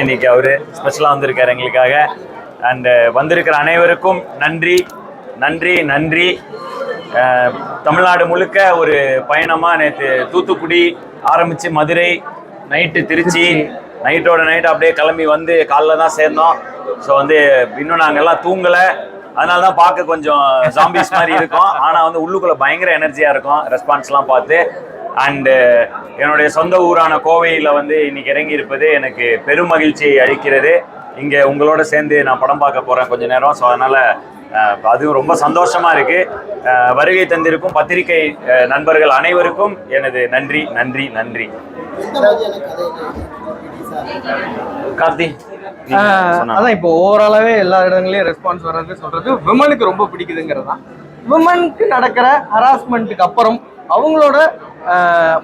இன்னைக்கு அவர் ஸ்பெஷலாக வந்திருக்காரு எங்களுக்காக. அண்டு uh, வந்திருக்கிற அனைவருக்கும் நன்றி நன்றி நன்றி. Uh, தமிழ்நாடு முழுக்க ஒரு பயணமாக நேற்று தூத்துக்குடி ஆரம்பித்து மதுரை நைட்டு திருச்சி நைட்டோட நைட் அப்படியே கிளம்பி வந்து காலைல தான் சேர்ந்தோம். ஸோ வந்து இன்னும் நாங்கள் எல்லாம் தூங்கலை. அதனால தான் பார்க்க கொஞ்சம் ஜாம்பிஸ் மாதிரி இருக்கும். ஆனால் வந்து உள்ளுக்குள்ளே பயங்கர எனர்ஜியாக இருக்கும். ரெஸ்பான்ஸ்லாம் பார்த்து. அண்டு என்னுடைய சொந்த ஊரான கோவையில் வந்து இன்னைக்கு இறங்கி இருப்பது எனக்கு பெரும் மகிழ்ச்சியை அளிக்கிறது. இங்கே உங்களோட சேர்ந்து நான் படம் பார்க்க போகிறேன் கொஞ்ச நேரம். ஸோ அதனால் அதுவும் ரொம்ப சந்தோஷமா இருக்கு. அஹ், வருகை தந்திருக்கும் பத்திரிகை நண்பர்கள் அனைவருக்கும் எனது நன்றி நன்றி நன்றி. கார்த்தி. அதான் இப்போ ஓவராலாவே எல்லா இடங்களையும் ரெஸ்பான்ஸ் வர்றது சொல்றது விமனுக்கு ரொம்ப பிடிக்குதுங்கிறது தான் விமனுக்கு நடக்கிற ஹராஸ்மெண்ட்டுக்கு அப்புறம் அவங்களோட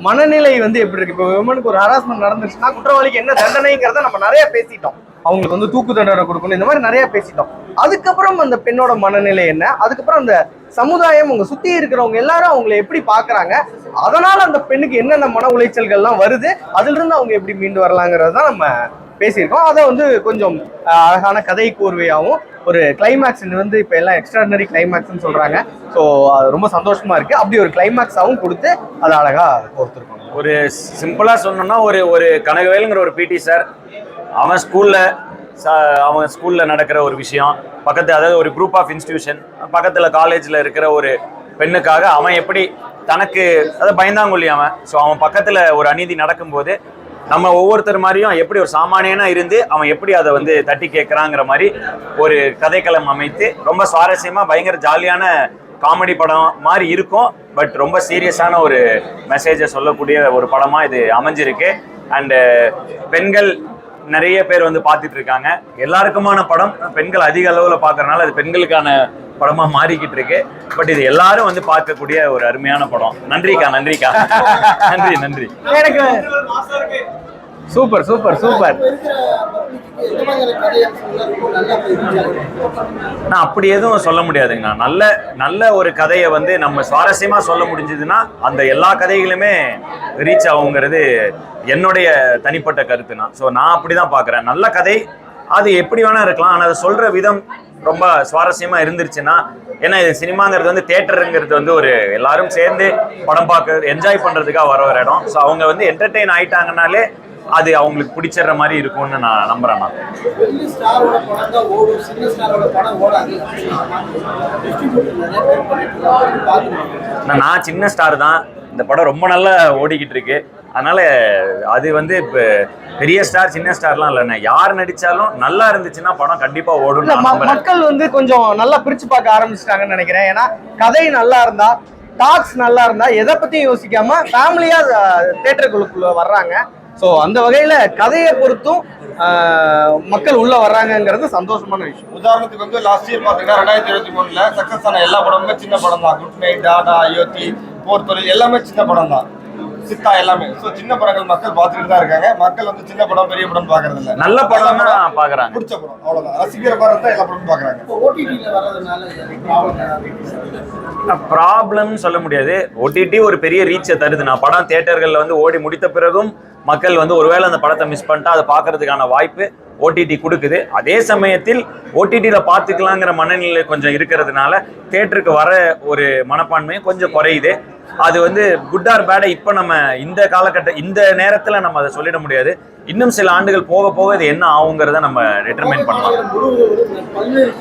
மனநிலை வந்து எப்படி இருக்கு? இப்போ விமனுக்கு ஒரு ஹராஸ்மெண்ட் நடந்துச்சுன்னா குற்றவாளிக்கு என்ன தண்டனைங்கிறத நம்ம நிறைய பேசிட்டோம். அவங்களுக்கு வந்து தூக்கு தண்டனை கொடுக்கணும் இந்த மாதிரி நிறைய பேசிட்டோம். அதுக்கப்புறம் அந்த பெண்ணோட மனநிலை என்ன? அதுக்கப்புறம் அந்த சமுதாயம் உங்க சுத்தி இருக்கிறவங்க எல்லாரும் அவங்களை எப்படி பாக்குறாங்க அதனால அந்த பெண்ணுக்கு என்னென்ன மன உளைச்சல்கள்லாம் வருது? அதுல இருந்து அவங்க எப்படி மீண்டு வரலாங்கிறது தான் நம்ம பேசியிருக்கோம். அதை வந்து கொஞ்சம் அழகான கதை கூர்வையாகவும் ஒரு கிளைமேக்ஸ் வந்து இப்போ எல்லாம் எக்ஸ்ட்ராடனரி கிளைமேக்ஸ்னு சொல்கிறாங்க ஸோ அது ரொம்ப சந்தோஷமா இருக்கு. அப்படி ஒரு கிளைமேக்ஸாகவும் கொடுத்து அதை அழகாக கொடுத்துருக்கோம் ஒரு சிம்பிளாக சொன்னோம்னா ஒரு ஒரு கனகவேலுங்கிற ஒரு பிடி சார் அவன் ஸ்கூல்ல அவன் ஸ்கூலில் நடக்கிற ஒரு விஷயம். பக்கத்து அதாவது ஒரு குரூப் ஆஃப் இன்ஸ்டியூஷன் பக்கத்தில் காலேஜில் இருக்கிற ஒரு பெண்ணுக்காக அவன் எப்படி தனக்கு அதாவது பயந்தாங்கொல்லி அவன். ஸோ அவன் பக்கத்தில் ஒரு அநீதி நடக்கும்போது நம்ம ஒவ்வொருத்தர் மாதிரியும் எப்படி ஒரு சாமானியனா இருந்து அவன் எப்படி அதை வந்து தட்டி கேட்கறாங்கிற மாதிரி ஒரு கதைக்களம் அமைத்து ரொம்ப சுவாரஸ்யமா பயங்கர ஜாலியான காமெடி படம் மாதிரி இருக்கும். பட் ரொம்ப சீரியஸான ஒரு மெசேஜை சொல்லக்கூடிய ஒரு படமாக இது அமைஞ்சிருக்கு. அண்டு பெண்கள் நிறைய பேர் வந்து பார்த்துட்டு இருக்காங்க. எல்லாருக்குமான படம் பெண்கள் அதிக அளவில் பார்க்கறனால அது பெண்களுக்கான படமா மாறிக்கிட்டு இருக்கு. பட் இது எல்லாரும் வந்து பார்க்கக்கூடிய ஒரு அருமையான படம். நன்றிக்கா நன்றிக்கா. நன்றி நன்றி. எனக்கு சூப்பர் சூப்பர் சூப்பர். நான் அப்படி எதுவும் சொல்ல முடியாதுங்கண்ணா நல்ல நல்ல ஒரு கதையை வந்து நம்ம சுவாரஸ்யமா சொல்ல முடிஞ்சதுன்னா அந்த எல்லா கதைகளுமே ரீச் ஆகுங்கிறது என்னுடைய தனிப்பட்ட கருத்துனா ஸோ நான் அப்படிதான் பார்க்குறேன். நல்ல கதை அது எப்படி வேணா இருக்கலாம். ஆனால் அதை சொல்ற விதம் ரொம்ப சுவாரஸ்யமா இருந்துருச்சுன்னா ஏன்னா இது சினிமாங்கிறது வந்து தேட்டருங்கிறது வந்து ஒரு எல்லாரும் சேர்ந்து படம் பார்க்க என்ஜாய் பண்றதுக்காக வர ஒரு இடம். ஸோ அவங்க வந்து என்டர்டெயின் ஆயிட்டாங்கனாலே அது அவங்களுக்கு பிடிச்சிடுற மாதிரி இருக்கும்னு நான் நம்புறேன் நான். நான் சின்ன ஸ்டார் தான். இந்த படம் ரொம்ப நல்லா ஓடிக்கிட்டு இருக்கு. அதனால அது வந்து இப்போ பெரிய ஸ்டார் சின்ன ஸ்டார்லாம் இல்லைண்ணே. யார் நடிச்சாலும் நல்லா இருந்துச்சுன்னா படம் கண்டிப்பா ஓடும் மக்கள் வந்து கொஞ்சம் நல்லா பிரிச்சு பார்க்க ஆரம்பிச்சிட்டாங்கன்னு நினைக்கிறேன். ஏன்னா கதை நல்லா இருந்தா டாக்ஸ் நல்லா இருந்தா எதை பத்தியும் யோசிக்காம ஃபேமிலியா தேட்டருக்குள்ள வர்றாங்க. ஸோ அந்த வகையில கதையை பொறுத்தும் ஆஹ், மக்கள் உள்ள வர்றாங்கங்கிறது சந்தோஷமான விஷயம். உதாரணத்துக்கு வந்து லாஸ்ட் இயர் பாத்தீங்கன்னா ரெண்டாயிரத்தி இருபத்தி மூணுல சக்சஸ் ஆன எல்லா படமுமே சின்ன படம் தான் குட் நைட் டாடா அயோத்தி போர் தொழில் எல்லாமே சின்ன படம் தான் சித்தா எல்லாமே. ஸோ சின்ன படங்கள் மக்கள் பார்த்துட்டு தான் இருக்காங்க. மக்கள் வந்து சின்ன படம் பெரிய படம் பார்க்கறது இல்ல. நல்ல படம் தான் பாக்குறாங்க பிடிச்ச படம். அவ்வளவுதான். ரசிக்கிற படம் தான் எல்லா படமும் பார்க்கறாங்க. இப்போ ஓடிடியில் வர்றதுனால ப்ராப்ளம் ஏதாவது ப்ராப்ளம் சொல்ல முடியாது. ஓடிடி ஒரு பெரிய ரீச்சை தருது. நான் படம் தியேட்டர்கள்ல வந்து ஓடி முடித்த பிறகும் மக்கள் வந்து ஒருவேளை அந்த படத்தை மிஸ் பண்ணிட்டா அதை பார்க்கறதுக்கான வாய்ப்பு ஓடிடி கொடுக்குது. அதே சமயத்தில் ஓடிடியில் பார்த்துக்கலாங்கிற மனநிலை கொஞ்சம் இருக்கிறதுனால தேட்டருக்கு வர ஒரு மனப்பான்மையும் கொஞ்சம் குறையுது. அது வந்து குட் ஆர் பேடை இப்போ நம்ம இந்த காலகட்ட இந்த நேரத்தில் நம்ம அதை சொல்லிட முடியாது. இன்னும் சில ஆண்டுகள் போக போக இது என்ன ஆகுங்கிறத நம்ம டிட்டர்மைன் பண்ணலாம். பல்வேறு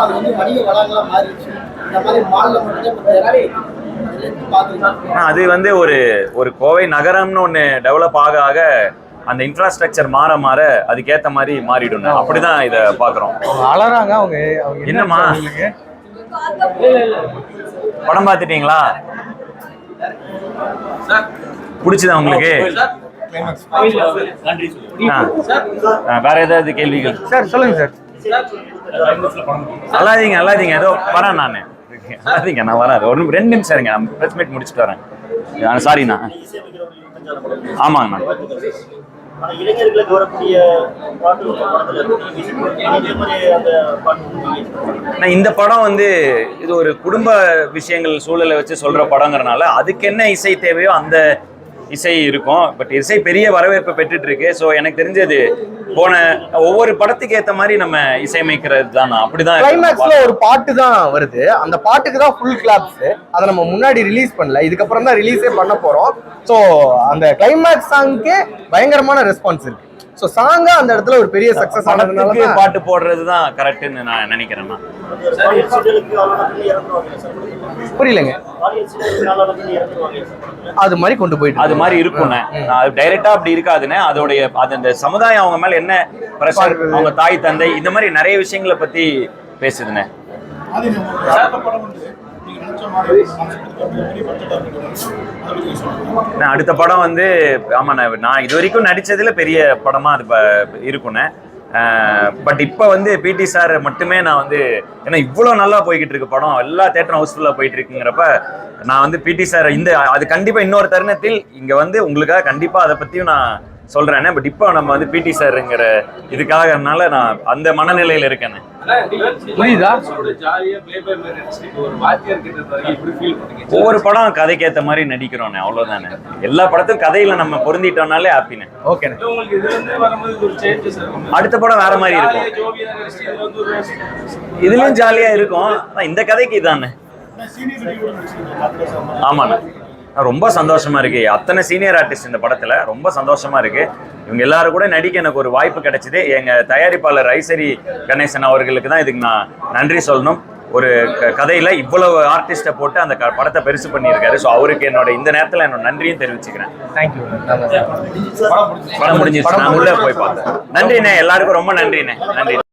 அது வந்து வணிக வளங்களா மாறிடுச்சு. இந்த மாதிரி மால்ல மட்டும் இப்போ பார்த்துருக்காங்க ஆனா அது வந்து ஒரு ஒரு கோவை நகரம்னு ஒன்று டெவலப் ஆக ஆக அந்த இன்ஃப்ராஸ்ட்ரக்சர் மாற மாற அதுக்கேற்ற மாதிரி மாறிடும் அப்படிதான் இதை பார்க்குறோம். அவங்க அலறாங்க அவங்க என்னம்மா? படம் பார்த்துட்டீங்களா? பிடிச்சதா உங்களுக்கு? வேற ஏதாவது கேள்விகள்? சார் சொல்லுங்க சார். நல்லாதீங்க நல்லாதீங்க ஏதோ வரேன் நான். நல்லாதீங்க நான் வரேன். ஒரு ரெண்டு நிமிஷம் இருங்க. நான் ப்ரெஸ் மீட் முடிச்சுட்டு வரேன். சாரிண்ணா ஆமாங்கண்ணா இளைஞர்களுக்கு வரக்கூடிய பாட்டு நான் இந்த படம் வந்து இது ஒரு குடும்ப விஷயங்கள் சூழலை வச்சு சொல்ற படங்கிறனால அதுக்கு என்ன இசை தேவையோ அந்த இசை இருக்கும். பட் இசை பெரிய வரவேற்பு பெற்றுட்டு இருக்கு. ஸோ எனக்கு தெரிஞ்சது போன ஒவ்வொரு படத்துக்கு ஏத்த மாதிரி நம்ம இசையமைக்கிறது தான். அப்படிதான் கிளைமேக்ஸ்ல ஒரு பாட்டு தான் வருது. அந்த பாட்டுக்கு தான் ஃபுல் கிளாப்ஸ் அதை நம்ம முன்னாடி ரிலீஸ் பண்ணல. இதுக்கப்புறம் தான் ரிலீஸே பண்ண போறோம். ஸோ அந்த கிளைமேக்ஸ் சாங்க்கே பயங்கரமான ரெஸ்பான்ஸ் இருக்கு. ஸோ சாங்கா அந்த இடத்துல ஒரு பெரிய சக்சஸ் ஆனதுனால பாட்டு போடுறது தான் கரெக்ட்னு நான் நினைக்கிறேன் புரியலங்க. அது மாதிரி கொண்டு போயிட்டு அது மாதிரி இருக்கும்ண்ணே. நான் டைரக்டா அப்படி இருக்காதுண்ணே. அதோடைய அது அந்த சமுதாயம் அவங்க மேல என்ன பிரஷர் அவங்க தாய் தந்தை இந்த மாதிரி நிறைய விஷயங்களை பத்தி பேசுதுண்ணே. அடுத்த படம் வந்து ஆமாண்ணே நான் இது வரைக்கும் நடிச்சதுல பெரிய படமா அது இருக்குண்ணே பட் இப்போ வந்து பிடி சார் மட்டுமே நான் வந்து ஏன்னா இவ்வளோ நல்லா போய்கிட்டு இருக்கு படம். எல்லா தேட்டரும் ஹவுஸ்ஃபுல்லாக போயிட்டு இருக்குங்கிறப்ப நான் வந்து பிடி சார் இந்த அது கண்டிப்பாக இன்னொரு தருணத்தில் இங்கே வந்து உங்களுக்காக கண்டிப்பாக அதை பற்றியும் நான் சொல்கிறேனே பட் இப்போ நம்ம வந்து பிடி சார்ங்கிற இதுக்காகனால நான் அந்த மனநிலையில் இருக்கேனே. புரியுதா? ஜாலியா ப்ளே பை மாதிரி நடிச்சுட்டு ஒரு வாத்தியார் கிட்ட இருந்தாரு இப்படி ஃபீல் பண்ணீங்க ஒவ்வொரு படம் கதைக்கு ஏற்ற மாதிரி நடிக்கிறோண்ணே அவ்வளோதானே எல்லா படத்தும் கதையில் நம்ம பொருந்திட்டோம்னாலே ஹாப்பினே அடுத்த படம் வேற மாதிரி இருக்கும். ஜோவியா நடிச்சுட்டு இதுல வந்து ஒரு இதுலயும் ஜாலியா இருக்கும். ஆனா இந்த கதைக்கு இதானே. ஆமாண்ணே. ரொம்ப சந்தோஷமா இருக்கு. அத்தனை சீனியர் ஆர்டிஸ்ட் இந்த படத்துல ரொம்ப சந்தோஷமா இருக்கு. இவங்க எல்லாரும் கூட நடிக்க எனக்கு ஒரு வாய்ப்பு கிடைச்சது. எங்க தயாரிப்பாளர் ஐசரி கணேசன் அவர்களுக்கு தான் இதுக்கு நான் நன்றி சொல்லணும். ஒரு கதையில இவ்வளவு ஆர்டிஸ்ட்டை போட்டு அந்த படத்தை பெருசு பண்ணியிருக்காரு. ஸோ அவருக்கு என்னோட இந்த நேரத்துல என்னோட நன்றியும் தெரிவிச்சுக்கிறேன். தேங்க்யூ படம் முடிஞ்சிருச்சு. நான் உள்ள போய் பார்த்தேன். நன்றிண்ணே. எல்லாருக்கும் ரொம்ப நன்றிண்ணே. நன்றி.